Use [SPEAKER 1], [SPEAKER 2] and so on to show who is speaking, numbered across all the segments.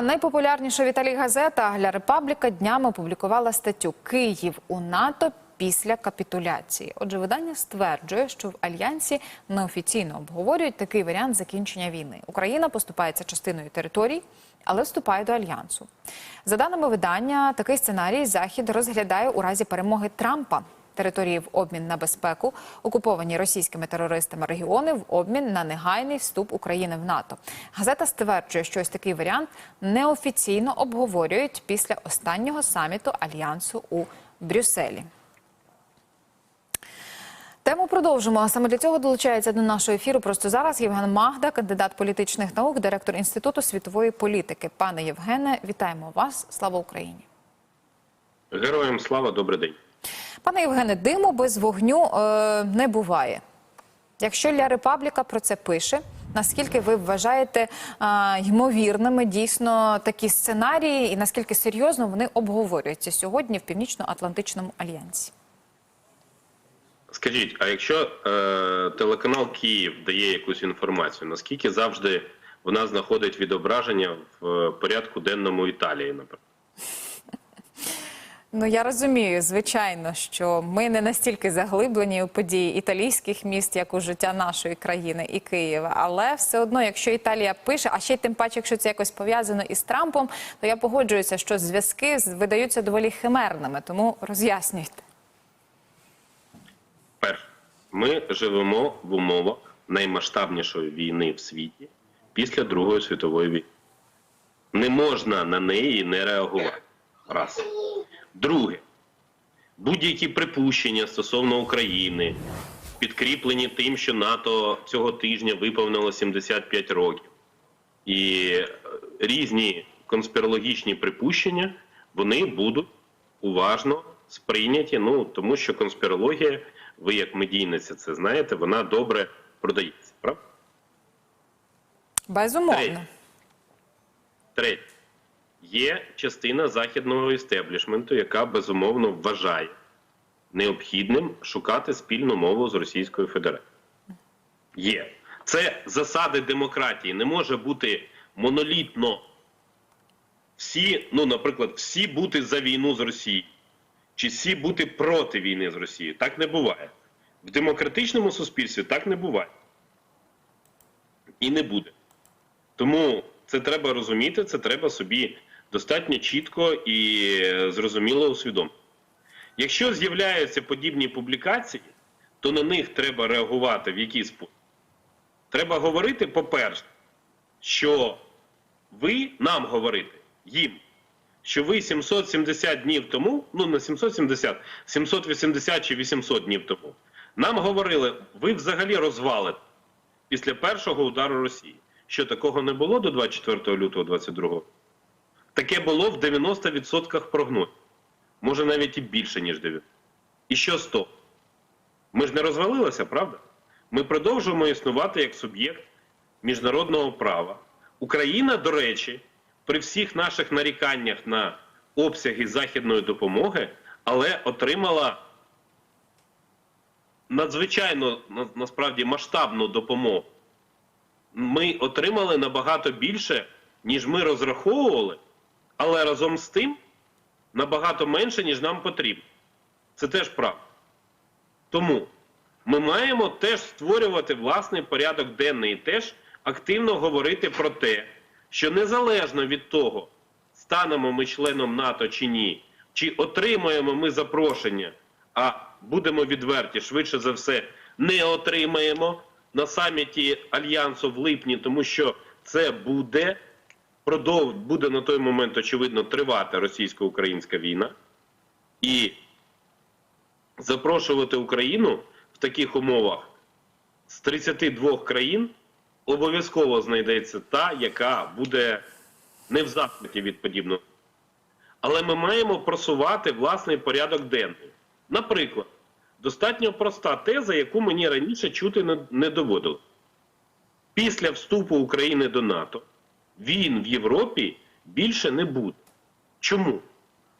[SPEAKER 1] А найпопулярніша в Італії газета «Ля Репабліка» днями опублікувала статтю «Київ у НАТО після капітуляції». Отже, видання стверджує, що в альянсі неофіційно обговорюють такий варіант закінчення війни. Україна поступається частиною територій, але вступає до альянсу. За даними видання, такий сценарій Захід розглядає у разі перемоги Трампа. Території в обмін на безпеку, окуповані російськими терористами регіони в обмін на негайний вступ України в НАТО. Газета стверджує, що ось такий варіант неофіційно обговорюють після останнього саміту альянсу у Брюсселі. Тему продовжимо. Саме для цього долучається до нашого ефіру. Просто зараз Євген Магда, кандидат політичних наук, директор інституту світової політики. Пане Євгене, вітаємо вас. Слава Україні.
[SPEAKER 2] Героям слава, добрий день.
[SPEAKER 1] Пане Євгене, диму без вогню е, не буває. Якщо Ля Репабліка про це пише, наскільки ви вважаєте е, ймовірними дійсно такі сценарії, і наскільки серйозно вони обговорюються сьогодні в Північно-Атлантичному альянсі?
[SPEAKER 2] Скажіть, а якщо е, телеканал Київ дає якусь інформацію, наскільки завжди вона знаходить відображення в е, порядку денному Італії, наприклад?
[SPEAKER 1] Ну я розумію, звичайно, що ми не настільки заглиблені у події італійських міст, як у життя нашої країни і Києва. Але все одно, якщо Італія пише, а ще й тим паче, якщо це якось пов'язано із Трампом, то я погоджуюся, що зв'язки видаються доволі химерними. Тому роз'яснюйте.
[SPEAKER 2] Перше, ми живемо в умовах наймасштабнішої війни в світі після Другої світової війни. Не можна на неї не реагувати. Раз. Друге, будь-які припущення стосовно України, підкріплені тим, що НАТО цього тижня виповнило 75 років. І е, різні конспірологічні припущення вони будуть уважно сприйняті. Ну тому що конспірологія, ви як медійниця це знаєте, вона добре продається. Правда?
[SPEAKER 1] Безумовно.
[SPEAKER 2] Третє. Третє. Є частина західного істеблішменту, яка безумовно вважає необхідним шукати спільну мову з Російською Федерацією. Є. Це засади демократії. Не може бути монолітно всі, ну, наприклад, всі бути за війну з Росією, чи всі бути проти війни з Росією. Так не буває. В демократичному суспільстві так не буває. І не буде. Тому це треба розуміти, це треба собі достатньо чітко і зрозуміло усвідомити. Якщо з'являються подібні публікації, то на них треба реагувати в який спосіб? Треба говорити, по-перше, що ви нам говорите їм, що ви 770 днів тому, ну не 770, 780 чи 800 днів тому, нам говорили, ви взагалі розвалите після першого удару Росії. Що такого не було до 24 лютого 22 Таке було в 90% прогнозів. Може навіть і більше, ніж 90. І що з того? Ми ж не розвалилися, правда? Ми продовжуємо існувати як суб'єкт міжнародного права. Україна, до речі, при всіх наших наріканнях на обсяги західної допомоги, але отримала надзвичайно насправді масштабну допомогу. Ми отримали набагато більше, ніж ми розраховували, але разом з тим набагато менше, ніж нам потрібно. Це теж правда. Тому ми маємо теж створювати власний порядок денний і теж активно говорити про те, що незалежно від того, станемо ми членом НАТО чи ні, чи отримаємо ми запрошення, а будемо відверті, швидше за все, не отримаємо на саміті Альянсу в липні, тому що це буде продов... буде на той момент, очевидно, тривати російсько-українська війна. І запрошувати Україну в таких умовах з 32 країн обов'язково знайдеться та, яка буде не в захваті від подібного. Але ми маємо просувати власний порядок денний. Наприклад, достатньо проста теза, яку мені раніше чути не, доводило. Після вступу України до НАТО він в Європі більше не буде. Чому?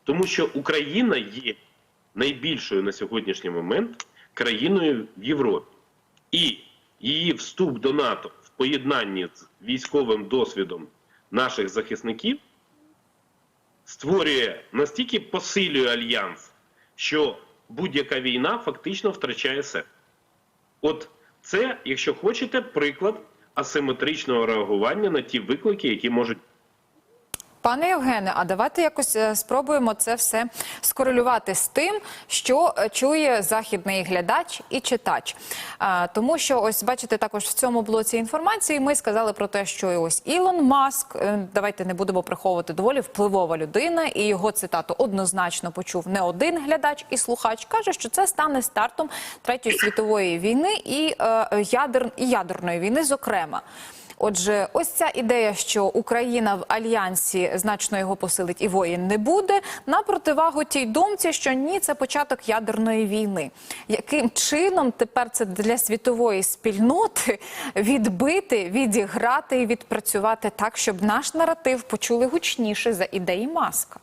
[SPEAKER 2] Тому що Україна є найбільшою на сьогоднішній момент країною в Європі. І її вступ до НАТО в поєднанні з військовим досвідом наших захисників створює настільки посилює альянс, що будь-яка війна фактично втрачає себе. От це, якщо хочете, приклад асиметричного реагування на ті виклики, які можуть
[SPEAKER 1] Пане Євгене, а давайте якось е, спробуємо це все скорелювати з тим, що е, чує західний глядач і читач. А, тому що, ось бачите, також в цьому блоці інформації ми сказали про те, що ось Ілон Маск, е, давайте не будемо приховувати доволі впливова людина, і його цитату однозначно почув не один глядач і слухач. каже, що це стане стартом третьої світової війни і е, ядер, і ядерної війни, зокрема. Отже, ось ця ідея, що Україна в альянсі значно його посилить і воїн не буде. На противагу тій думці, що ні, це початок ядерної війни. Яким чином тепер це для світової спільноти відбити, відіграти і відпрацювати так, щоб наш наратив почули гучніше за ідеї маска?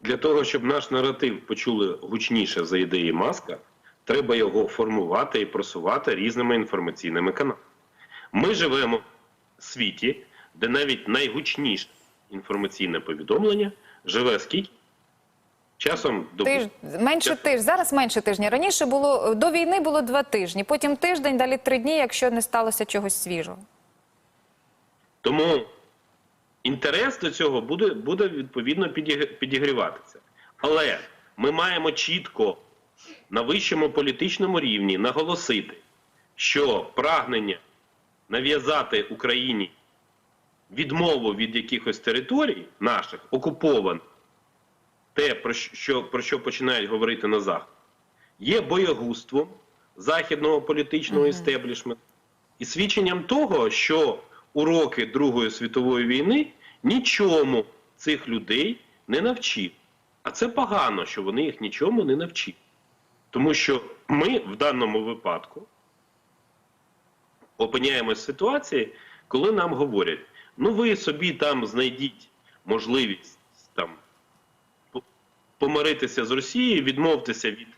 [SPEAKER 2] Для того, щоб наш наратив почули гучніше за ідеї маска, треба його формувати і просувати різними інформаційними каналами. Ми живемо в світі, де навіть найгучніше інформаційне повідомлення живе скільки? Часом до
[SPEAKER 1] Тиж менше
[SPEAKER 2] Чесно.
[SPEAKER 1] тижня. Зараз менше тижня. Раніше було до війни було два тижні, потім тиждень, далі три дні, якщо не сталося чогось свіжого.
[SPEAKER 2] Тому інтерес до цього буде, буде відповідно підігріватися. Але ми маємо чітко на вищому політичному рівні наголосити, що прагнення нав'язати Україні відмову від якихось територій наших окупованих, те, про що, про що починають говорити на Захід, є боягузтвом західного політичного істеблішменту і свідченням того, що уроки Другої світової війни нічому цих людей не навчив. А це погано, що вони їх нічому не навчили. Тому що ми в даному випадку опиняємось в ситуації, коли нам говорять: ну ви собі там знайдіть можливість там помиритися з Росією, відмовтеся від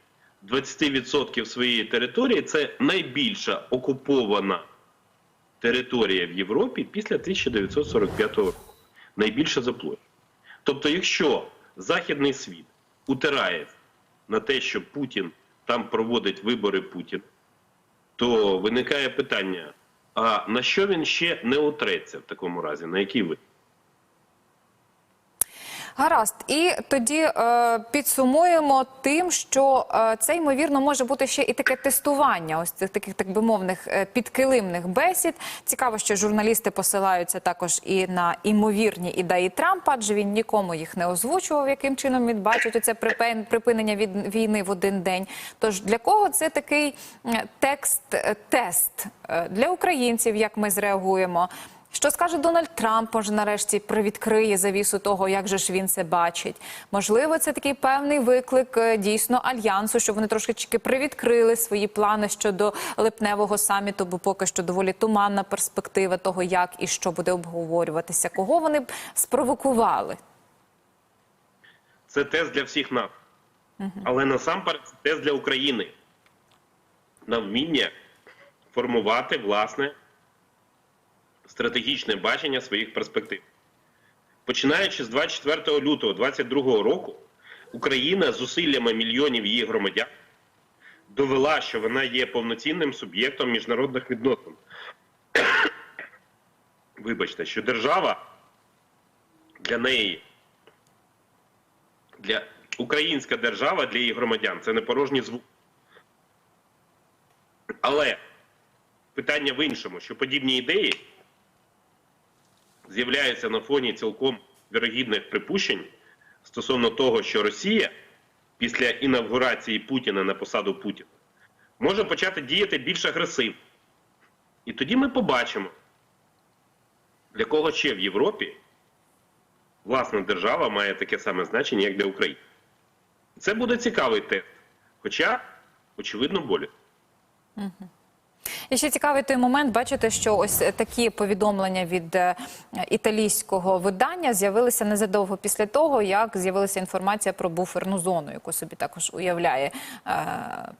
[SPEAKER 2] 20% своєї території. Це найбільша окупована територія в Європі після 1945 року. Найбільша за площу. Тобто, якщо Західний світ утирає на те, що Путін там проводить вибори Путін, то виникає питання: а на що він ще не утреться в такому разі? На який вид?
[SPEAKER 1] Гаразд, і тоді е, підсумуємо тим, що е, це ймовірно може бути ще і таке тестування, ось цих таких так би мовних е, підкилимних бесід. Цікаво, що журналісти посилаються також і на імовірні ідеї Трампа, адже він нікому їх не озвучував, яким чином він бачить оце припин- припинення від війни в один день. Тож для кого це такий е, текст, е, Е, для українців, як ми зреагуємо? Що скаже Дональд Трамп, може нарешті привідкриє завісу того, як же ж він це бачить. Можливо, це такий певний виклик е, дійсно альянсу, щоб вони трошечки привідкрили свої плани щодо липневого саміту, бо поки що доволі туманна перспектива того, як і що буде обговорюватися. Кого вони б спровокували?
[SPEAKER 2] Це тест для всіх нас. Але насамперед це тест для України на вміння формувати власне стратегічне бачення своїх перспектив. Починаючи з 24 лютого 2022 року, Україна зусиллями мільйонів її громадян довела, що вона є повноцінним суб'єктом міжнародних відносин. Вибачте, що держава для неї для українська держава для її громадян це не порожній звук. Але питання в іншому, що подібні ідеї з'являються на фоні цілком вірогідних припущень стосовно того, що Росія після інавгурації Путіна на посаду Путіна може почати діяти більш агресивно. І тоді ми побачимо, для кого ще в Європі власна держава має таке саме значення, як для України. Це буде цікавий тест, хоча, очевидно, болі.
[SPEAKER 1] І ще цікавий той момент. Бачите, що ось такі повідомлення від е, італійського видання з'явилися незадовго після того, як з'явилася інформація про буферну зону, яку собі також уявляє е,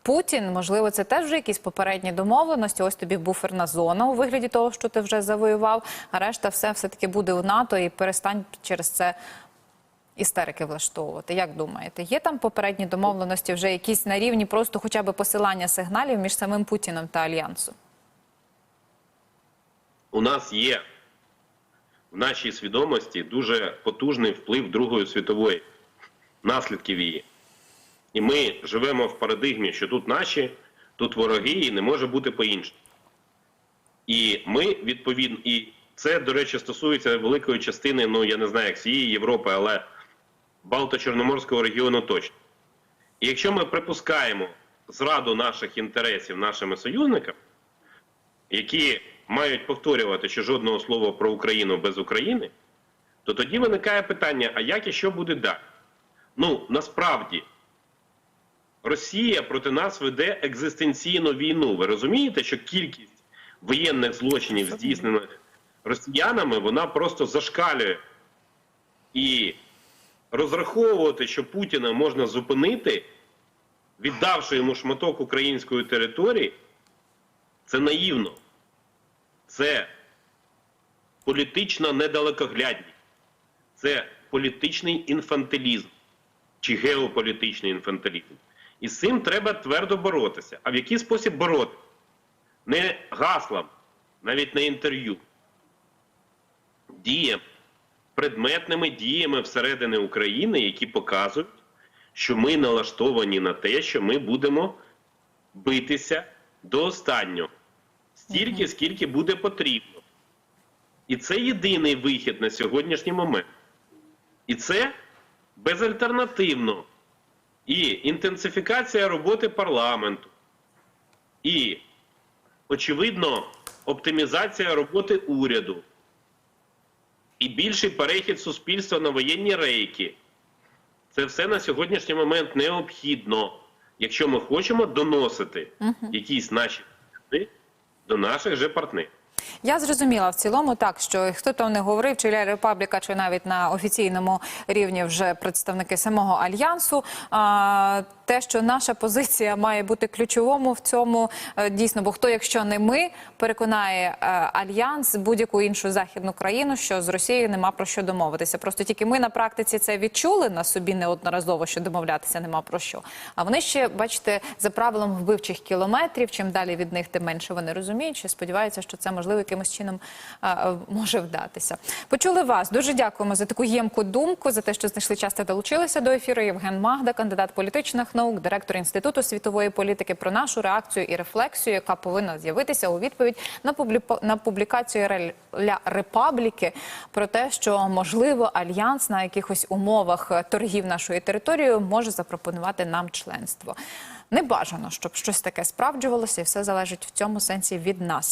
[SPEAKER 1] Путін. Можливо, це теж вже якісь попередні домовленості. Ось тобі буферна зона у вигляді того, що ти вже завоював. А решта все таки буде у НАТО і перестань через це істерики влаштовувати. Як думаєте, є там попередні домовленості, вже якісь на рівні просто хоча б посилання сигналів між самим Путіним та альянсом?
[SPEAKER 2] У нас є в нашій свідомості дуже потужний вплив Другої світової, наслідків її. І ми живемо в парадигмі, що тут наші, тут вороги, і не може бути по-іншому. І ми відповідно, і це, до речі, стосується великої частини, ну я не знаю, як всієї Європи, але Балто-Чорноморського регіону точно. І якщо ми припускаємо зраду наших інтересів нашими союзниками, які мають повторювати, що жодного слова про Україну без України, то тоді виникає питання: а як і що буде далі? Ну насправді Росія проти нас веде екзистенційну війну. Ви розумієте, що кількість воєнних злочинів, здійснених росіянами, вона просто зашкалює. І розраховувати, що Путіна можна зупинити, віддавши йому шматок української території, це наївно. Це політична недалекоглядність, це політичний інфантилізм чи геополітичний інфантилізм. І з цим треба твердо боротися. А в який спосіб боротися? Не гаслам, навіть не інтерв'ю. Діям, предметними діями всередини України, які показують, що ми налаштовані на те, що ми будемо битися до останнього. Стільки, скільки буде потрібно. І це єдиний вихід на сьогоднішній момент. І це безальтернативно. І інтенсифікація роботи парламенту, і, очевидно, оптимізація роботи уряду, і більший перехід суспільства на воєнні рейки. Це все на сьогоднішній момент необхідно, якщо ми хочемо доносити якісь наші до наших же партнерів.
[SPEAKER 1] Я зрозуміла в цілому так, що хто там не говорив, чи Ля Репабліка, чи навіть на офіційному рівні вже представники самого альянсу. А, те, що наша позиція має бути ключовому в цьому е, дійсно, бо хто, якщо не ми, переконає е, альянс будь-яку іншу західну країну, що з Росією нема про що домовитися. Просто тільки ми на практиці це відчули на собі неодноразово, що домовлятися нема про що. А вони ще бачите за правилом вбивчих кілометрів. Чим далі від них, тим менше вони розуміють, що сподіваються, що це можливо якимось чином може вдатися. Почули вас. Дуже дякуємо за таку ємку думку, за те, що знайшли час та долучилися до ефіру. Євген Магда, кандидат політичних наук, директор інституту світової політики, про нашу реакцію і рефлексію, яка повинна з'явитися у відповідь на на публікацію Ля Репабліки про те, що можливо альянс на якихось умовах е, торгів нашою територією може запропонувати нам членство. Не бажано, щоб щось таке справджувалося, і все залежить в цьому сенсі від нас.